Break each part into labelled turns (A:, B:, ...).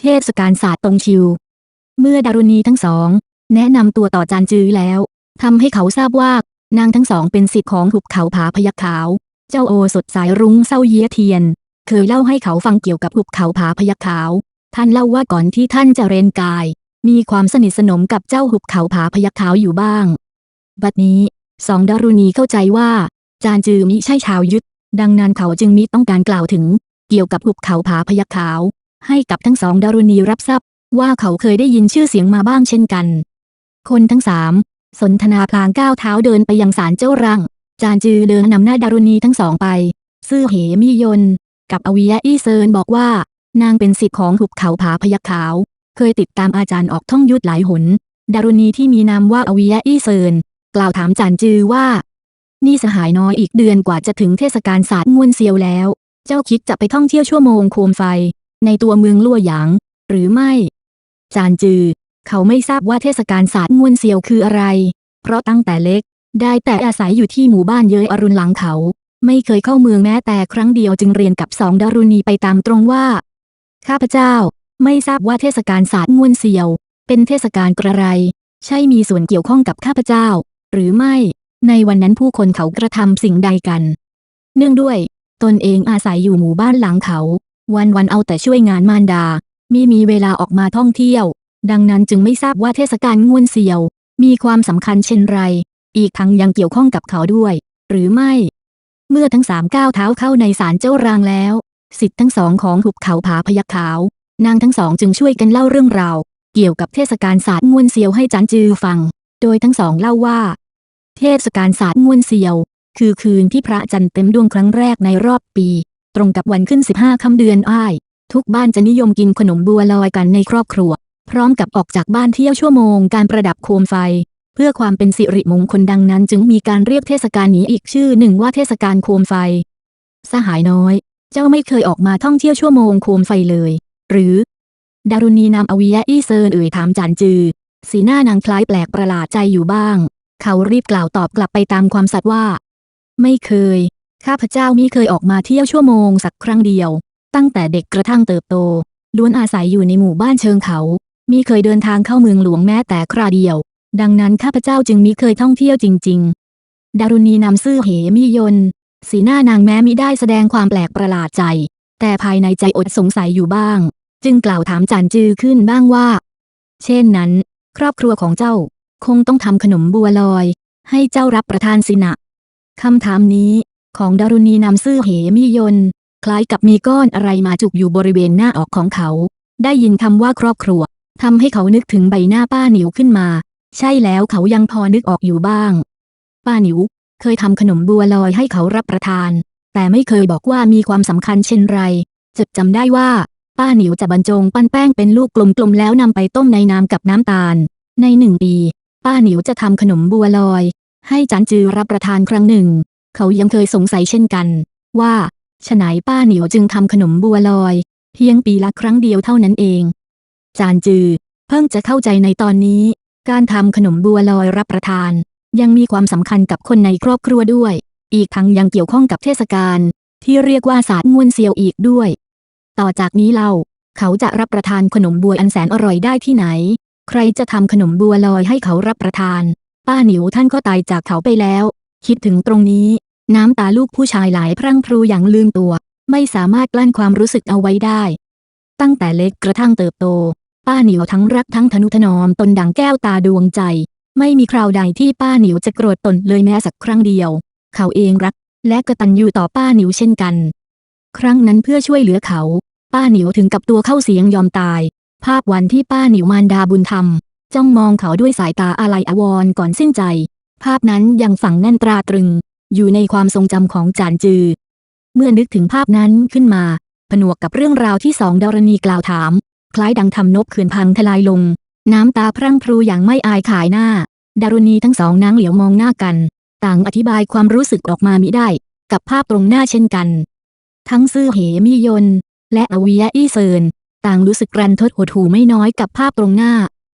A: เทศกาลศาสตร์ตรงชิว เมื่อดารุณีทั้งสอง แนะนำตัวต่อจานจื้อแล้วทำให้เขาทราบว่านางทั้งสองเป็นสิทธิ์ของหุบเขาผาพยัคฆ์ขาว เจ้าโอสดสายรุ้งเศร้าเยียเทียน เคยเล่าให้เขาฟังเกี่ยวกับหุบเขาผาพยัคฆ์ขาว ท่านเล่าว่าก่อนที่ท่านจะเรนกาย มีความสนิทสนมกับเจ้าหุบเขาผาพยัคฆ์ขาวอยู่บ้าง บัดนี้สองดารุณีเข้าใจว่า จานจือมิใช่ชาวยุทธดังนั้นเขาจึงมิต้องการกล่าวถึง เกี่ยวกับหุบเขาผาพยัคฆ์ขาว ให้กับทั้งสองดารุณีรับทราบว่าเขาเคยได้ยินชื่อเสียงมาบ้างเช่นกัน คนทั้งสามสนทนาพลางก้าวเท้าเดินไปยังศาลเจ้ารัง จานจือเดินนำหน้าดารุณีทั้งสองไป ซื่อเหมียน กับอวิยะอี้เซินบอกว่า นางเป็นสิทธิ์ของหุบเขาผาพยัคฆ์ขาว เคยติดตามอาจารย์ออกท่องยุทธหลายหน ดารุณีที่มีนามว่าอวิยะอี้เซิน กล่าวถามจานจือว่า นี่สหายน้อยอีกเดือนกว่าจะถึงเทศกาลศาสตร์งวนเซียวแล้ว เจ้าคิดจะไปท่องเที่ยวชั่วโมงโคมไฟ ในตัวเมืองลั่วหยาง หรือไม่ จานจือ เขาไม่ทราบว่าเทศกาลศาสตร์งวนเซียวคืออะไร เพราะตั้งแต่เล็ก ได้แต่อาศัยอยู่ที่หมู่บ้านเยยอรุณหลังเขา ไม่เคยเข้าเมืองแม้แต่ครั้งเดียวจึงเรียนกับสองดารุณีไปตามตรงว่า ข้าพเจ้า ไม่ทราบว่าเทศกาลศาสตร์งวนเซียว เป็นเทศกาลกระไร ใช่มีส่วนเกี่ยวข้องกับข้าพเจ้า หรือไม่ ในวันนั้นผู้คนเขากระทำสิ่งใดกัน เนื่องด้วย ตนเองอาศัยอยู่หมู่บ้านหลังเขา วันวันๆเอาแต่ช่วยงานมารดา มีมีเวลาออกมาท่องเที่ยว ดังนั้นจึงไม่ทราบว่าเทศกาลง่วนเซียว มีความสำคัญเช่นไร อีกทั้งยังเกี่ยวข้องกับเขาด้วย หรือไม่ เมื่อทั้งสามก้าวเท้าเข้าในศาลเจ้ารางแล้ว สิทธิ์ทั้งสองของหุบเขาผาพยัคฆ์ขาว นางทั้งสองจึงช่วยกันเล่าเรื่องราวเกี่ยวกับเทศกาลศาสตร์งวนเซียวให้จันจือฟัง โดยทั้งสองเล่าว่า เทศกาลศาสตร์งวนเซียว คือคืนที่พระจันทร์เต็มดวงครั้งแรกในรอบปี ตรงกับวันขึ้น 15 ค่ำเดือนอ้าย ทุกบ้านจะนิยมกินขนมบัวลอยกันในครอบครัว พร้อมกับออกจากบ้านเที่ยวชั่วโมงการประดับโคมไฟ เพื่อความเป็นสิริมงคลดังนั้นจึงมีการเรียกเทศกาลนี้อีกชื่อหนึ่งว่าเทศกาลโคมไฟ สหายน้อย เจ้าไม่เคยออกมาท่องเที่ยวชั่วโมงโคมไฟเลย หรือ ดารุณีนามอวิยะอี้เซินเอ่ยถามจานจือ สีหน้านางคล้ายแปลกประหลาดใจอยู่บ้าง เขารีบกล่าวตอบกลับไปตามความสัตย์ว่า ไม่เคย ข้าพเจ้ามิเคยออกมาเที่ยวชั่วโมงสักครั้งเดียว ตั้งแต่เด็กกระทั่งเติบโต ล้วนอาศัยอยู่ในหมู่บ้านเชิงเขา มิเคยเดินทางเข้าเมืองหลวงแม้แต่คราเดียว ดังนั้นข้าพเจ้าจึงมิเคยท่องเที่ยวจริง ๆ ดารุณีนำซื่อเหมิยน สีหน้านางแม้มิได้แสดงความแปลกประหลาดใจ แต่ภายในใจอดสงสัยอยู่บ้าง จึงกล่าวถามจานจือขึ้นบ้างว่า เช่นนั้น ครอบครัวของเจ้า คงต้องทำขนมบัวลอย ให้เจ้ารับประทานสินะคำถามนี้ ของดารุณีนำซื่อเหมิยน คล้ายกับมีก้อนอะไรมาจุกอยู่บริเวณหน้าออกของเขา ได้ยินคำว่าครอบครัวทำให้เขานึกถึงใบหน้าป้าหนิวขึ้นมา ใช่แล้วเขายังพอนึกออกอยู่บ้าง ป้าหนิว เคยทำขนมบัวลอยให้เขารับประทาน แต่ไม่เคยบอกว่ามีความสำคัญเช่นไรจดจำได้ว่า ป้าหนิวจะบรรจงปั้นแป้งเป็นลูกกลมๆแล้วนำไปต้มในน้ำกับน้ำตาล ในหนึ่งปี ป้าหนิวจะทำขนมบัวลอย ให้จันจือรับประทานครั้งหนึ่ง เขายังเคยสงสัยเช่นกัน ว่าฉไหนป้าเหนิวจึงทำขนมบัวลอย เพียงปีละครั้งเดียวเท่านั้นเอง จานจือ เพิ่งจะเข้าใจในตอนนี้ การทำขนมบัวลอยรับประทาน ยังมีความสำคัญกับคนในครอบครัวด้วย อีกทั้งยังเกี่ยวข้องกับเทศกาลที่เรียกว่าศาสตร์งวนเซียวอีกด้วย ต่อจากนี้เราเขาจะรับประทานขนมบัวอันแสนอร่อยได้ที่ไหน ใครจะทำขนมบัวลอยให้เขารับประทาน ป้าหนิวท่านก็ตายจากเขาไปแล้ว คิดถึงตรงนี้ น้ำตาลูกผู้ชายไหลพรั่งพรูอย่างลืมตัว ไม่สามารถกลั้นความรู้สึกเอาไว้ได้ ตั้งแต่เล็กกระทั่งเติบโต ป้าหนิวทั้งรักทั้งทนุถนอมตนดังแก้วตาดวงใจ ไม่มีคราวใดที่ป้าหนิวจะโกรธตนเลยแม้สักครั้งเดียว เขาเองรัก และกตัญญูต่อป้าหนิวเช่นกัน ครั้งนั้นเพื่อช่วยเหลือเขา ป้าหนิวถึงกับตัวเข้าเสียงยอมตาย ภาพวันที่ป้าหนิวมารดาบุญธรรมจ้องมองเขาด้วยสายตาอาลัยอาวรณ์ก่อนสิ้นใจ ภาพนั้นยังฝังแน่นตราตรึง อยู่ในความทรงจำของจานจือ เมื่อนึกถึงภาพนั้นขึ้นมา ผนวกกับเรื่องราวที่สองดารณีกล่าวถาม คล้ายดังทำนบเขื่อนพังทลายลง น้ำตาพรั่งพรูอย่างไม่อายขายหน้า ดารุณีทั้งสองนางเหลียวมองหน้ากัน ต่างอธิบายความรู้สึกออกมามิได้ กับภาพตรงหน้าเช่นกัน ทั้งซื่อเหมิยน และอวิยะอี้เซินต่างรู้สึกรันทดหดหูไม่น้อยกับภาพตรงหน้า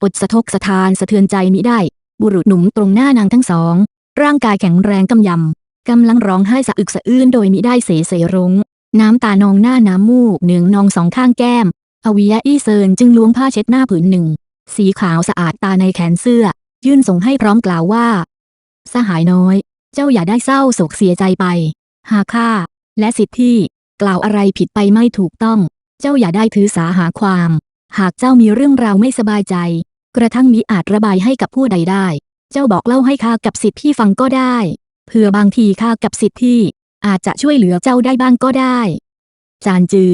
A: อดสะทกสะทานสะเทือนใจมิได้ บุรุษหนุ่มตรงหน้านางทั้งสอง ร่างกายแข็งแรงกำยำกำลังร้องไห้สะอึกสะอื้นโดยมิได้เสเสรงน้ำตานองหน้าน้ำมูกเหนืองนองสองข้างแก้มอวิยะอี้เซินจึงล้วงผ้าเช็ดหน้าผืนหนึ่ง สีขาวสะอาดตาในแขนเสื้อ ยื่นส่งให้พร้อมกล่าวว่า สหายน้อย เจ้าอย่าได้เศร้าโศกเสียใจไป หากข้าและสิทธิที่กล่าวอะไรผิดไปไม่ถูกต้อง เจ้าอย่าได้ถือสาหาความ หากเจ้ามีเรื่องราวไม่สบายใจ กระทั่งมิอาจระบายให้กับผู้ใดได้ เจ้าบอกเล่าให้ข้ากับสิทธิพี่ฟังก็ได้ เผื่อบางทีข้ากับสิทธิพี่อาจจะช่วยเหลือเจ้าได้บ้างก็ได้ จานจือ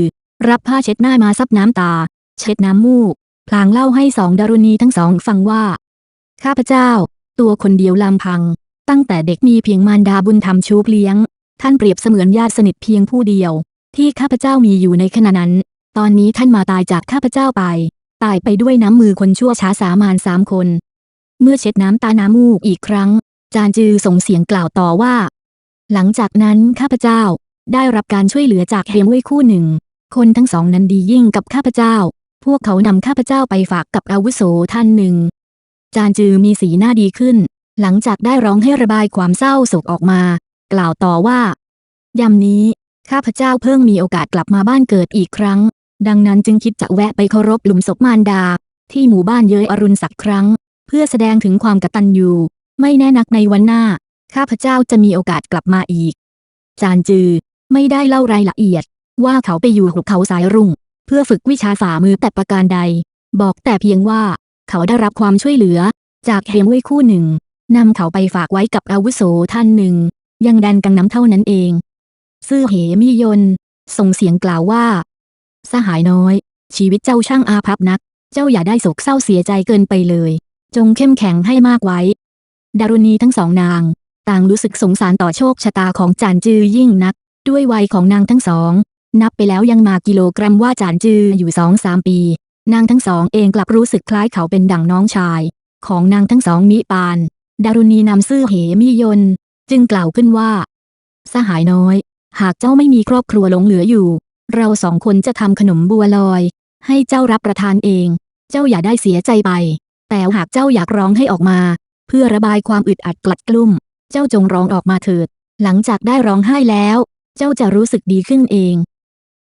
A: รับผ้าเช็ดหน้ามาซับน้ำตา เช็ดน้ำมูก พลางเล่าให้สองดารุณีทั้งสองฟังว่า ข้าพเจ้า ตัวคนเดียวลำพัง ตั้งแต่เด็กมีเพียงมารดาบุญธรรมชูเลี้ยง ท่านเปรียบเสมือนญาติสนิทเพียงผู้เดียว ที่ข้าพเจ้ามีอยู่ในขณะนั้น ตอนนี้ท่านมาตายจากข้าพเจ้าไป ตายไปด้วยน้ำมือคนชั่วช้าสามานสามคน เมื่อเช็ดน้ำตาน้ำมูกอีกครั้ง จานจือส่งเสียงกล่าวต่อว่า หลังจากนั้นข้าพเจ้าได้รับการช่วยเหลือจากเฮมเว่ยคู่หนึ่ง คนทั้งสองนั้นดียิ่งกับข้าพเจ้า พวกเขานำข้าพเจ้าไปฝากกับอาวุโสท่านหนึ่ง จานจือมีสีหน้าดีขึ้น หลังจากได้ร้องให้ระบายความเศร้าโศกออกมา กล่าวต่อว่ายามนี้ข้าพเจ้าเพิ่งมีโอกาสกลับมาบ้านเกิดอีกครั้ง ดังนั้นจึงคิดจะแวะไปเคารพหลุมศพมารดา ที่หมู่บ้านเยยอรุณสักครั้ง เพื่อแสดงถึงความกตัญญูไม่แน่นักในวันหน้า ข้าพเจ้าจะมีโอกาสกลับมาอีก จานจือ ไม่ได้เล่ารายละเอียด ว่าเขาไปอยู่หุบเขาสายรุ่ง เพื่อฝึกวิชาฝ่ามือแต่ประการใด บอกแต่เพียงว่า เขาได้รับความช่วยเหลือ จากเฮมเว่ยคู่หนึ่งนำเขาไปฝากไว้กับอาวุโสท่านหนึ่ง ยังแดนกังน้ำเท่านั้นเอง ซื่อเหมิยนส่งเสียงกล่าวว่า สหายน้อย ชีวิตเจ้าช่างอาภัพนัก เจ้าอย่าได้โศกเศร้าเสียใจเกินไปเลย จงเข้มแข็งให้มากไว้ ดารุณีทั้งสองนาง ต่างรู้สึกสงสารต่อโชคชะตาของจานจือยิ่งนัก ด้วยวัยของนางทั้งสอง นับไปแล้วยังมากิโลกรัมว่าจานจืออยู่สองสามปี นางทั้งสองเองกลับรู้สึกคล้ายเขาเป็นดั่งน้องชาย ของนางทั้งสองมิปาน ดารุณีนำซื่อเหมิยน จึงกล่าวขึ้นว่า สหายน้อย หากเจ้าไม่มีครอบครัวหลงเหลืออยู่ เราสองคนจะทำขนมบัวลอย ให้เจ้ารับประทานเอง เจ้าอย่าได้เสียใจไป แต่หากเจ้าอยากร้องให้ออกมา เพื่อระบายความอึดอัดกลัดกลุ้ม เจ้าจงร้องออกมาเถิด หลังจากได้ร้องไห้แล้ว เจ้าจะรู้สึกดีขึ้นเอง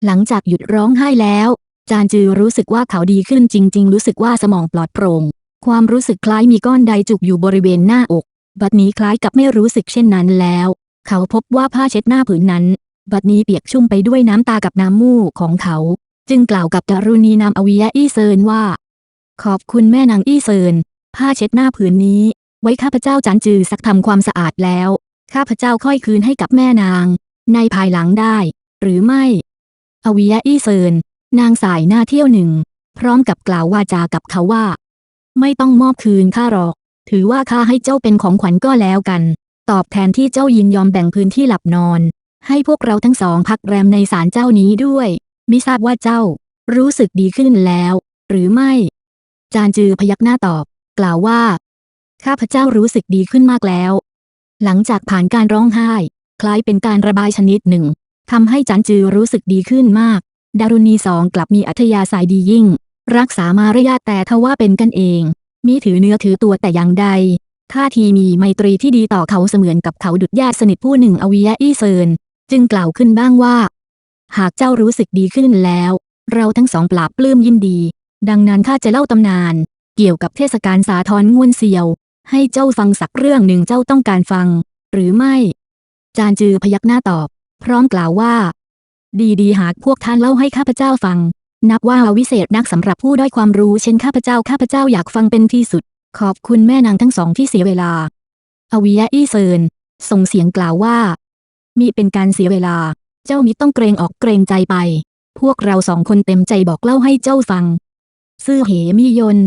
A: หลังจากหยุดร้องไห้แล้ว จานจือรู้สึกว่าเขาดีขึ้นจริง ๆ รู้สึกว่าสมองปลอดโปร่ง ความรู้สึกคล้ายมีก้อนใดจุกอยู่บริเวณหน้าอก บัดนี้คล้ายกับไม่รู้สึกเช่นนั้นแล้ว เขาพบว่าผ้าเช็ดหน้าผืนนั้น บัดนี้เปียกชุ่มไปด้วยน้ำตากับน้ำมูกของเขา จึงกล่าวกับดารุณีนามอวิยะอี้เซินว่า ขอบคุณแม่นางอี้เซินผ้าเช็ดหน้าผืนนี้ ไว้ข้าพเจ้าจันจือสักทำความสะอาดแล้ว ข้าพเจ้าค่อยคืนให้กับแม่นาง ในภายหลังได้ หรือไม่ อวิยะอี้เซินนางสายหน้าเที่ยวหนึ่ง พร้อมกับกล่าววาจากับเขาว่า ไม่ต้องมอบคืนข้าหรอก ถือว่าข้าให้เจ้าเป็นของขวัญก็แล้วกัน ตอบแทนที่เจ้ายินยอมแบ่งพื้นที่หลับนอน ให้พวกเราทั้งสองพักแรมในศาลเจ้านี้ด้วยมิทราบว่าเจ้า รู้สึกดีขึ้นแล้ว หรือไม่ จานจือพยักหน้าตอบ กล่าวว่า ข้าพเจ้ารู้สึกดีขึ้นมากแล้ว หลังจากผ่านการร้องไห้ คล้ายเป็นการระบายชนิดหนึ่งทำให้จันจือรู้สึกดีขึ้นมาก ดารุณีสองกลับมีอัธยาศัยดียิ่ง รักษามารยาทแต่ทว่าเป็นกันเอง มีถือเนื้อถือตัวแต่อย่างใดท่าทีมีไมตรีที่ดีต่อเขาเสมือนกับเขาดุจญาติสนิทผู้หนึ่งอวิยะอี้เซิน จึงกล่าวขึ้นบ้างว่า หากเจ้ารู้สึกดีขึ้นแล้ว เราทั้งสองปราบปลื้มยินดี ดังนั้นข้าจะเล่าตำนาน เกี่ยวกับเทศกาลสาทรง่วนเซียว ให้เจ้าฟังสักเรื่องหนึ่งเจ้าต้องการฟัง หรือไม่ จานจือพยักหน้าตอบ พร้อมกล่าวว่า ดีดีหากพวกท่านเล่าให้ข้าพเจ้าฟัง นับว่าวิเศษนักสำหรับผู้ด้อยความรู้เช่นข้าพเจ้าข้าพเจ้าอยากฟังเป็นที่สุด ขอบคุณแม่นางทั้งสองที่เสียเวลาอวิยะอี้เซินส่งเสียงกล่าวว่า มีเป็นการเสียเวลา เจ้ามิต้องเกรงออกเกรงใจไป พวกเราสองคนเต็มใจบอกเล่าให้เจ้าฟัง ซื่อเหมิยน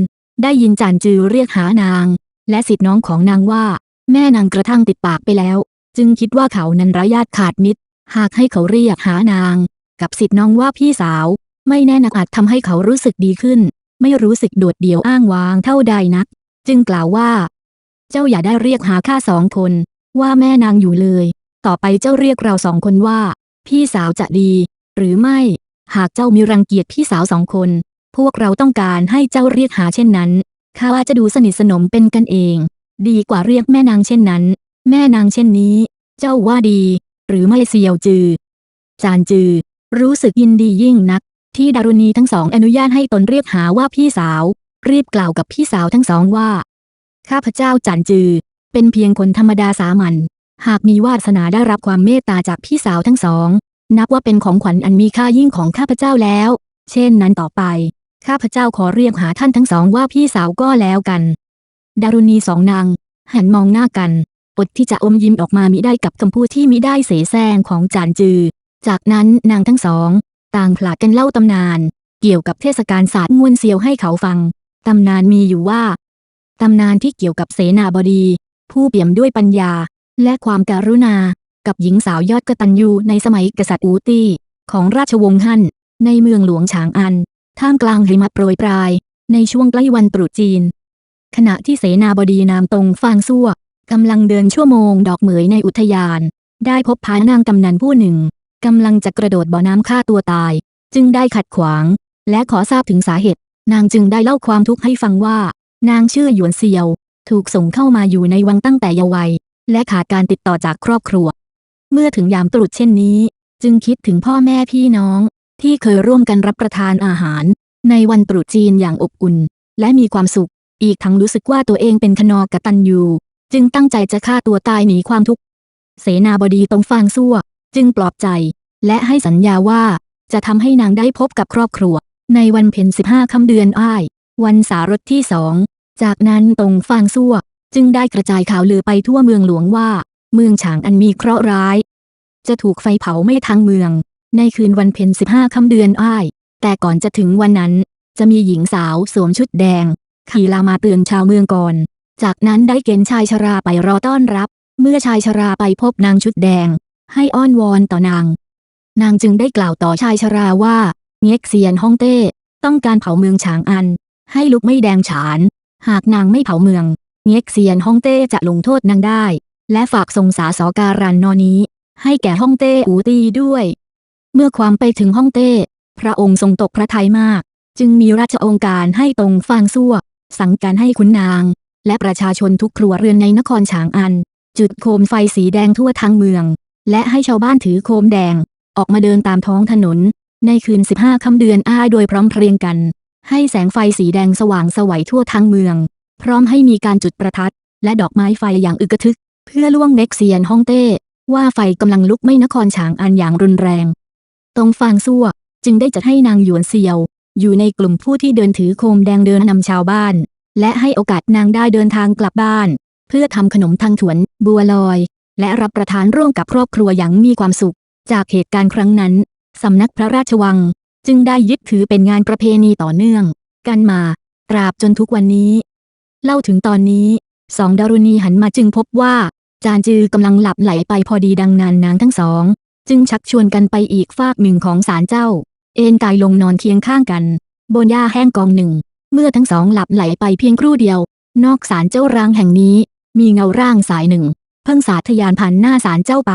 A: ได้ยินจานจือเรียกหานาง และสิทธิน้องของนางว่า แม่นางกระทั่งติดปากไปแล้ว จึงคิดว่าเขานั้นระญาติขาดมิตร หากให้เขาเรียกหานาง กับสิทธิน้องว่าพี่สาว ไม่แน่นักอาจทำให้เขารู้สึกดีขึ้น ไม่รู้สึกโดดเดี่ยวอ้างว้างเท่าใดนัก จึงกล่าวว่า เจ้าอย่าได้เรียกหาข้าสองคน ว่าแม่นางอยู่เลย ต่อไปเจ้าเรียกเราสองคนว่า พี่สาวจะดี หรือไม่ หากเจ้ามีรังเกียจพี่สาวสองคน พวกเราต้องการให้เจ้าเรียกหาเช่นนั้นข้าว่าจะดูสนิทสนมเป็นกันเอง ดีกว่าเรียกแม่นางเช่นนั้น แม่นางเช่นนี้ เจ้าว่าดี หรือไม่เซียวจือ จานจือ รู้สึกยินดียิ่งนัก ที่ดารุณีทั้งสองอนุญาตให้ตนเรียกหาว่าพี่สาว รีบกล่าวกับพี่สาวทั้งสองว่า ข้าพเจ้าจันจือ เป็นเพียงคนธรรมดาสามัญ หากมีวาสนาได้รับความเมตตาจากพี่สาวทั้งสอง นับว่าเป็นของขวัญอันมีค่ายิ่งของข้าพเจ้าแล้ว เช่นนั้นต่อไป ข้าพเจ้าขอเรียกหาท่านทั้งสองว่าพี่สาวก็แล้วกัน ดารุณีสองนางหันมองหน้ากันอดที่จะอมยิ้มออกมามิได้กับคำพูดที่มิได้เสแสร้งของจานจือ จากนั้นนางทั้งสอง ต่างผลัดกันเล่าตำนาน เกี่ยวกับเทศกาลศาสตร์งวนเซียวให้เขาฟัง ตำนานมีอยู่ว่า ตำนานที่เกี่ยวกับเสนาบดี ผู้เปี่ยมด้วยปัญญา และความการุณา กับหญิงสาวยอดกตัญญูในสมัยกษัตริย์อูตี้ ของราชวงศ์ฮั่น ในเมืองหลวงฉางอัน ท่ามกลางหิมะโปรยปลาย ในช่วงใกล้วันตรุษจีน ขณะที่เสนาบดีนามตรงฟางซั่วกำลังเดินชั่วโมงดอกเหมยในอุทยาน ได้พบพานางกำนันผู้หนึ่งกำลังจะกระโดดบ่อน้ำฆ่าตัวตาย จึงได้ขัดขวาง และขอทราบถึงสาเหตุ นางจึงได้เล่าความทุกข์ให้ฟังว่า นางชื่อหยวนเซียว ถูกส่งเข้ามาอยู่ในวังตั้งแต่เยาว์วัย และขาดการติดต่อจากครอบครัว เมื่อถึงยามตรุษเช่นนี้ จึงคิดถึงพ่อแม่พี่น้อง ที่เคยร่วมกันรับประทานอาหาร ในวันตรุษจีนอย่างอบอุ่น และมีความสุข อีกทั้งรู้สึกว่าตัวเองเป็นคนอกตัญญูจึงตั้งใจจะฆ่าตัวตายหนีความทุกข์เสนาบดีตรงฟางซั่ว จึงปลอบใจ และให้สัญญาว่าจะทำให้นางได้พบกับครอบครัว ในวันเพ็ญสิบห้าค่ำเดือนอ้าย วันสารถที่สอง จากนั้นตรงฟางซั่ว จึงได้กระจายข่าวลือไปทั่วเมืองหลวงว่า เมืองฉางอันมีเคราะห์ร้าย จะถูกไฟเผาไม่ทั้งเมือง ในคืนวันเพ็ญสิบห้าค่ำเดือนอ้าย แต่ก่อนจะถึงวันนั้น จะมีหญิงสาวสวมชุดแดง ขี่ลามาเตือนชาวเมืองก่อน จากนั้นได้เกณฑ์ชายชราไปรอต้อนรับ เมื่อชายชราไปพบนางชุดแดง ให้อ้อนวอนต่อนาง นางจึงได้กล่าวต่อชายชราว่าเง็กเซียนฮ่องเต้ ต้องการเผาเมืองฉางอัน ให้ลุกไม่แดงฉาน หากนางไม่เผาเมือง เง็กเซียนฮ่องเต้จะลงโทษนางได้ และฝากส่งสาสอการันนอนี้ ให้แก่ฮ่องเต้อูตีด้วย เมื่อความไปถึงฮ่องเต้ พระองค์ทรงตกพระทัยมาก จึงมีราชองค์การให้ตรงฟางซั่ว สั่งการให้ขุนนาง และประชาชนทุกครัวเรือนในนครฉางอัน จุดโคมไฟสีแดงทั่วทั้งเมือง และให้ชาวบ้านถือโคมแดง ออกมาเดินตามท้องถนน ในคืน 15 ค่ำเดือนอ้ายโดยพร้อมเพรียงกัน ให้แสงไฟสีแดงสว่างสวัยทั่วทั้งเมือง พร้อมให้มีการจุดประทัด และดอกไม้ไฟอย่างอึกระทึก เพื่อล่วงเน็กเซียนฮ่องเต้ ว่าไฟกำลังลุกไหม้นครฉางอันอย่างรุนแรง ตรงฟางซั่วจึงได้จัดให้นางหยวนเซียว อยู่ในกลุ่มผู้ที่เดินถือโคมแดงเดินนำชาวบ้าน และให้โอกาสนางได้เดินทางกลับบ้าน เพื่อทำขนมทางถวน บัวลอย และรับประทานร่วมกับครอบครัวอย่างมีความสุข จากเหตุการณ์ครั้งนั้นสำนักพระราชวัง จึงได้ยึดถือเป็นงานประเพณีต่อเนื่อง กันมา ตราบจนทุกวันนี้ เล่าถึงตอนนี้ สองดารุณีหันมาจึงพบว่า จานจือกำลังหลับไหลไปพอดีดังนั้นนางทั้งสอง จึงชักชวนกันไปอีกฟากหนึ่งของศาลเจ้า เอนกายลงนอนเคียงข้างกัน บนหญ้าแห้งกองหนึ่ง เมื่อทั้งสองหลับไหลไปเพียงครู่เดียว นอกศาลเจ้าร้างแห่งนี้ มีเงาร่างสายหนึ่ง เพิ่งสาทยานผ่านหน้าศาลเจ้าไป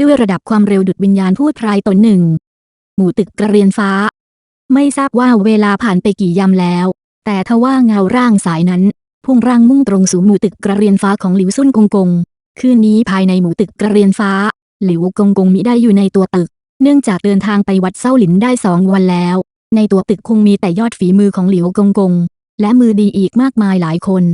A: ด้วยระดับความเร็วดุดวิญญาณพูดพรายตนหนึ่ง หมู่ตึกกระเรียนฟ้า ไม่ทราบว่าเวลาผ่านไปกี่ยามแล้ว แต่ทว่าเงาร่างสายนั้น พุ่งร่างมุ่งตรงสู่หมู่ตึกกระเรียนฟ้าของหลิวซุ่นกงกง คืนนี้ภายในหมู่ตึกกระเรียนฟ้า หลิวกงกงมิได้อยู่ในตัวตึก เนื่องจากเดินทางไปวัดเซาหลินได้สองวันแล้ว ในตัวตึกคงมีแต่ยอดฝีมือของหลิวกงกง และมือดีอีกมากมายหลายคน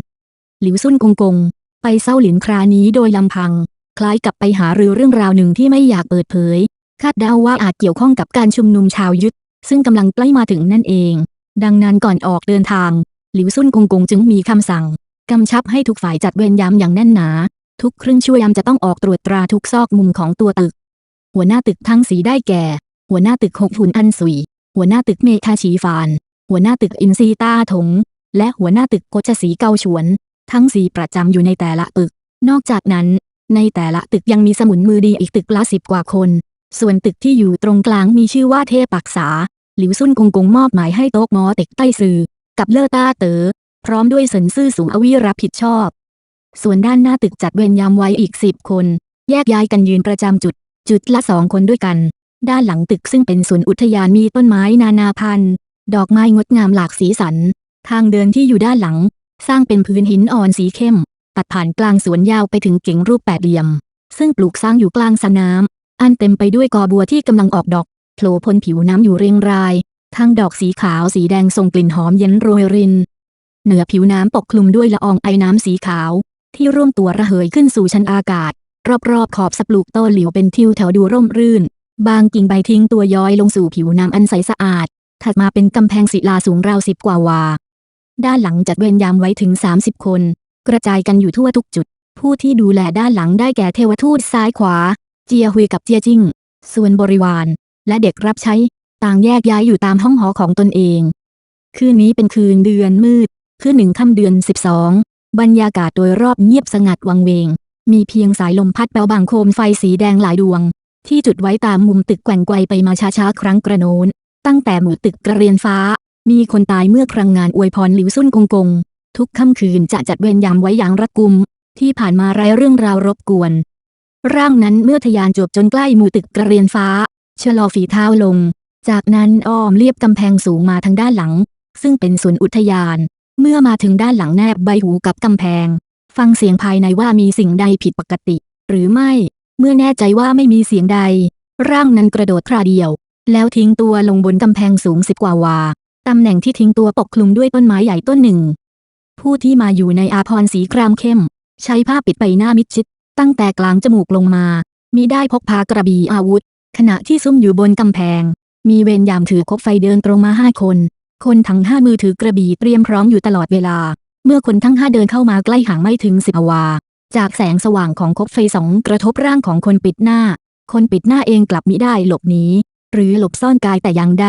A: หลิวซุ่นกงกง ไปเซาหลินครานี้โดยลำพัง คล้ายกับไปหารือเรื่องราวหนึ่งที่ไม่อยากเปิดเผย คาดเดาว่าอาจเกี่ยวข้องกับการชุมนุมชาวยุทธซึ่งกำลังใกล้มาถึงนั่นเอง ดังนั้นก่อนออกเดินทาง หลิวซุ่นกงกงจึงมีคำสั่ง กำชับให้ทุกฝ่ายจัดเวรยามอย่างแน่นหนา ทุกครึ่งชั่วยามจะต้องออกตรวจตราทุกซอกมุมของตัวตึก หัวหน้าตึกทั้งสีได้แก่ หัวหน้าตึกหกหุนอันสุย หัวหน้าตึกเมคาชีฟาน หัวหน้าตึกอินซีต้าถง และหัวหน้าตึกโกชสีเกาฉวน ทั้งสีประจำอยู่ในแต่ละตึก นอกจากนั้น ในแต่ละตึกยังมีสมุนมือดีอีกตึกละสิบกว่าคน ส่วนตึกที่อยู่ตรงกลางมีชื่อว่าเทพปักษาหลิวซุ่นกงกงมอบหมายให้โต๊กมอเต็กใต้ซือ กับเลอต้าเต๋อพร้อมด้วยเซินซื่อสูงอวิรับผิดชอบ ส่วนด้านหน้าตึกจัดเวรยามไว้อีกสิบคน แยกย้ายกันยืนประจำจุด จุดละสองคนด้วยกัน ด้านหลังตึกซึ่งเป็นสวนอุทยานมีต้นไม้นานาพันธุ์ ดอกไม้งดงามหลากสีสัน ทางเดินที่อยู่ด้านหลัง สร้างเป็นพื้นหินอ่อนสีเข้ม ตัดผ่านกลางสวนยาวไปถึงเก๋งรูปแปดเหลี่ยม ซึ่งปลูกสร้างอยู่กลางสนามอันเต็มไปด้วยกอบัวที่กำลังออกดอกโผล่พ้นผิวน้ำอยู่เรียงราย ทั้งดอกสีขาวสีแดงส่งกลิ่นหอมเย็นโรยริน เหนือผิวน้ำปกคลุมด้วยละอองไอน้ำสีขาว ที่ร่วมตัวระเหยขึ้นสู่ชั้นอากาศ รอบๆขอบสปลูกต้นหลิวเป็นทิวแถวดูร่มรื่น บางกิ่งใบทิ้งตัวย้อยลงสู่ผิวน้ำอันใสสะอาด ถัดมาเป็นกำแพงศิลาสูงราวสิบกว่าวา ด้านหลังจัดเวรยามไว้ถึง 30 คน กระจายกันอยู่ทั่วทุกจุด ผู้ที่ดูแลด้านหลังได้แก่เทวทูตซ้ายขวา เจียฮุยกับเจียจิ้งส่วนบริวาร และเด็กรับใช้ ต่างแยกย้ายอยู่ตามห้องหอของตนเอง คืนนี้เป็นคืนเดือนมืด คือหนึ่งค่ำเดือน12บรรยากาศโดยรอบเงียบสงัดวังเวง มีเพียงสายลมพัดเบาบางโคมไฟสีแดงหลายดวง ที่จุดไว้ตามมุมตึกแกว่งไกวไปมาช้าๆ ครั้งกระโน้น ตั้งแต่หมู่ตึกกระเรียนฟ้า มีคนตายเมื่อครั้งงานอวยพรหลิวซุ่นกงกง ทุกค่ำคืนจะจัดเวรยามไว้อย่างรัดกุม ที่ผ่านมาไร้เรื่องราวรบกวน ร่างนั้นเมื่อทะยานจวบจนใกล้หมู่ตึกกระเรียนฟ้าชะลอฝีเท้าลง จากนั้นอ้อมเลียบกำแพงสูงมาทางด้านหลัง ซึ่งเป็นสวนอุทยาน เมื่อมาถึงด้านหลังแนบใบหูกับกำแพง ฟังเสียงภายในว่ามีสิ่งใดผิดปกติ หรือไม่ เมื่อแน่ใจว่าไม่มีเสียงใด ร่างนั้นกระโดดคราเดียว แล้วทิ้งตัวลงบนกำแพงสูงสิบกว่าวาตำแหน่งที่ทิ้งตัวปกคลุมด้วยต้นไม้ใหญ่ต้นหนึ่ง ผู้ที่มาอยู่ในอาพรสีครามเข้ม ใช้ผ้าปิดใบหน้ามิดชิด ตั้งแต่กลางจมูกลงมามีได้พกพากระบี่อาวุธ ขณะที่ซุ่มอยู่บนกำแพง มีเวรยามถือคบไฟเดินตรงมาห้าคน คนทั้งห้ามือถือกระบี่เตรียมพร้อมอยู่ตลอดเวลา เมื่อคนทั้งห้าเดินเข้ามาใกล้ห่างไม่ถึงสิบวา จากแสงสว่างของคบไฟสองกระทบร่างของคนปิดหน้า คนปิดหน้าเองกลับมิได้หลบหนีหรือหลบซ่อนกายแต่อย่างใด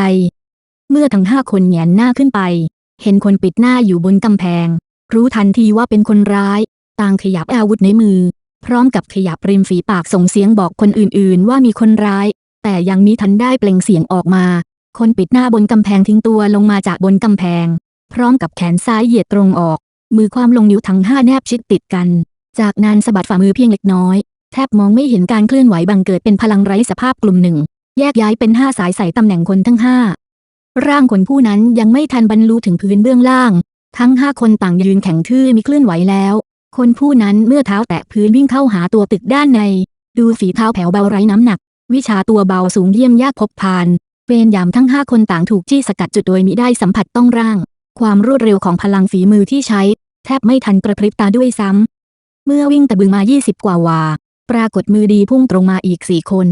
A: เมื่อทั้งห้าคนแหงนหน้าขึ้นไป เห็นคนปิดหน้าอยู่บนกำแพง รู้ทันทีว่าเป็นคนร้าย ต่างขยับอาวุธในมือ พร้อมกับขยับริมฝีปากส่งเสียงบอกคนอื่นๆ ว่ามีคนร้าย แต่ยังมิทันได้เปล่งเสียงออกมา คนปิดหน้าบนกำแพงทิ้งตัวลงมาจากบนกำแพง พร้อมกับแขนซ้ายเหยียดตรงออก มือความลงนิ้วทั้งห้าแนบชิดติดกัน จากนั้นสะบัดฝ่ามือเพียงเล็กน้อย แทบมองไม่เห็นการเคลื่อนไหวบังเกิดเป็นพลังไร้สภาพกลุ่มหนึ่ง แยกย้ายเป็นห้าสายใส่ตำแหน่งคนทั้งห้าร่างคนผู้นั้นยังไม่ทันบรรลุถึงพื้นเบื้องล่าง ทั้งห้าคนต่างยืนแข็งทื่อมีเคลื่อนไหวแล้ว คนผู้นั้นเมื่อเท้าแตะพื้นวิ่งเข้าหาตัวตึกด้านใน ดูฝีเท้าแผ่วเบาไร้น้ำหนัก วิชาตัวเบาสูงเยี่ยมยากพบผ่านเวรยามทั้งห้าคนต่างถูกจี้สกัดจุดโดยมิได้สัมผัสต้องร่าง ความรวดเร็วของพลังฝีมือที่ใช้ แทบไม่ทันกระพริบตาด้วยซ้ำ เมื่อวิ่งตะบึงมา 20 กว่าวา ปรากฏมือดีพุ่งตรงมาอีกสี่คน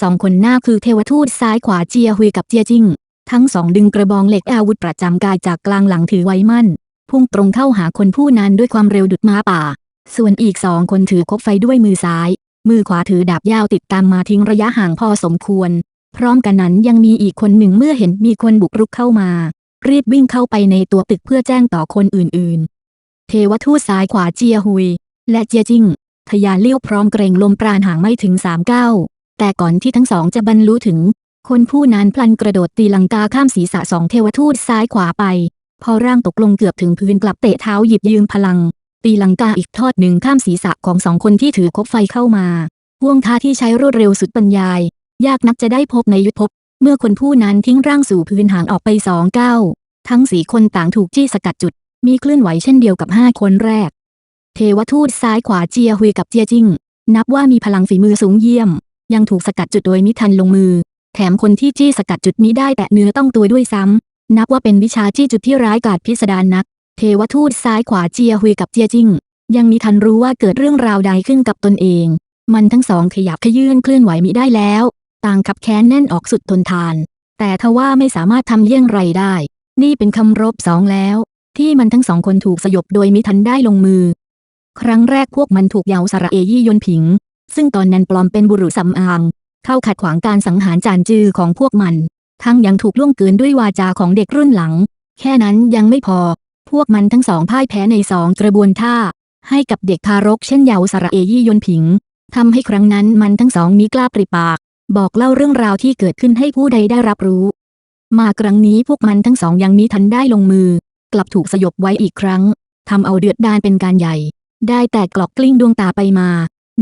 A: สองคนหน้าคือเทวทูตซ้ายขวาเจียฮุยกับเจียจิ้ง ทั้งสองดึงกระบองเหล็กอาวุธประจำกายจากกลางหลังถือไว้มั่น พุ่งตรงเข้าหาคนผู้นั้นด้วยความเร็วดุดม้าป่า ส่วนอีกสองคนถือคบไฟด้วยมือซ้าย มือขวาถือดาบยาวติดตามมาทิ้งระยะห่างพอสมควร พร้อมกันนั้นยังมีอีกคนหนึ่งเมื่อเห็นมีคนบุกรุกเข้ามา รีบวิ่งเข้าไปในตัวตึกเพื่อแจ้งต่อคนอื่นๆ เทวทูตซ้ายขวาเจียฮุย และเจียจิ้งทยานเลี้ยวพร้อมเกรงลมปราณห่างไม่ถึงสามเก้าแต่ก่อนที่ทั้งสองจะบรรลุถึง คนผู้นั้นพลันกระโดดตีลังกาข้ามศีรษะสองเทวทูตซ้ายขวาไป พอร่างตกลงเกือบถึงพื้นกลับเตะเท้าหยิบยืมพลัง ตีลังกาอีกทอดหนึ่งข้ามศีรษะของสองคนที่ถือคบไฟเข้ามาห่วงท่าที่ใช้รวดเร็วสุดบรรยาย ยากนักจะได้พบในยุทธภพ เมื่อคนผู้นั้นทิ้งร่างสู่พื้นห่างออกไปสองก้าวทั้งสี่คนต่างถูกจี้สกัดจุด มีเคลื่อนไหวเช่นเดียวกับห้าคนแรก เทวทูตซ้ายขวาเจียฮุยกับเจียจิ้ง นับว่ามีพลังฝีมือสูงเยี่ยม ยังถูกสกัดจุดโดยมิทันลงมือ แถมคนที่จี้สกัดจุดนี้ได้แต่เนื้อต้องตัวด้วยซ้ำนับว่าเป็นวิชาจี้จุดที่ร้ายกาจพิสดารนัก เทวทูตซ้ายขวาเจียฮุยกับเจียจิ้ง ยังมีทันรู้ว่าเกิดเรื่องราวใดขึ้นกับตนเอง มันทั้งสองขยับขยื่นเคลื่อนไหวมิได้แล้ว ต่างขับแค้นแน่นออกสุดทนทาน แต่ทว่าไม่สามารถทำเยี่ยงไรได้ นี่เป็นคำรบสองแล้ว ที่มันทั้งสองคนถูกสยบโดยมิทันได้ลงมือ ครั้งแรกพวกมันถูกเยาสระเอยี่ยนผิง ซึ่งตอนนั้นปลอมเป็นบุรุษสำอาง เข้าขัดขวางการสังหารจานจือของพวกมัน ทั้งยังถูกล่วงเกินด้วยวาจาของเด็กรุ่นหลัง แค่นั้นยังไม่พอ พวกมันทั้งสองพ่ายแพ้ในสองกระบวนท่า ให้กับเด็กทารกเช่นเยาวสระเอยี่ยนผิงทำให้ครั้งนั้นมันทั้งสองมีกล้าปริปาก บอกเล่าเรื่องราวที่เกิดขึ้นให้ผู้ใดได้รับรู้ มาครั้งนี้พวกมันทั้งสองยังมีทันได้ลงมือ กลับถูกสยบไว้อีกครั้งทำเอาเดือดดานเป็นการใหญ่ ได้แต่กลอกกลิ้งดวงตาไปมา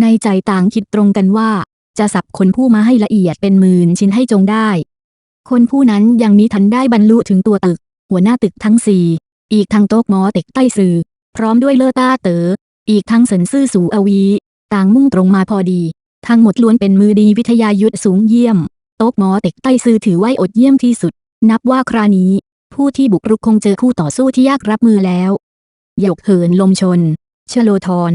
A: ในใจต่างคิดตรงกันว่า จะสับคนผู้มาให้ละเอียดเป็นหมื่นชิ้นให้จงได้ คนผู้นั้นยังมีทันได้บรรลุถึงตัวตึก หัวหน้าตึกทั้งสี่ อีกทั้งโต๊กหมอเต็กใต้สื่อ พร้อมด้วยเลอต้าเตอ๋ออีกทั้งเสินซื่อสูอวี ต่างมุ่งตรงมาพอดี ทั้งหมดล้วนเป็นมือดีวิทยายุทธสูงเยี่ยม โต๊กหมอเต็กใต้ซื่อถือไว้อดเยี่ยมที่สุด นับว่าครานี้ ผู้ที่บุกรุกคงเจอคู่ต่อสู้ที่ยากรับมือแล้วหยกเหินลมชน ชโลธร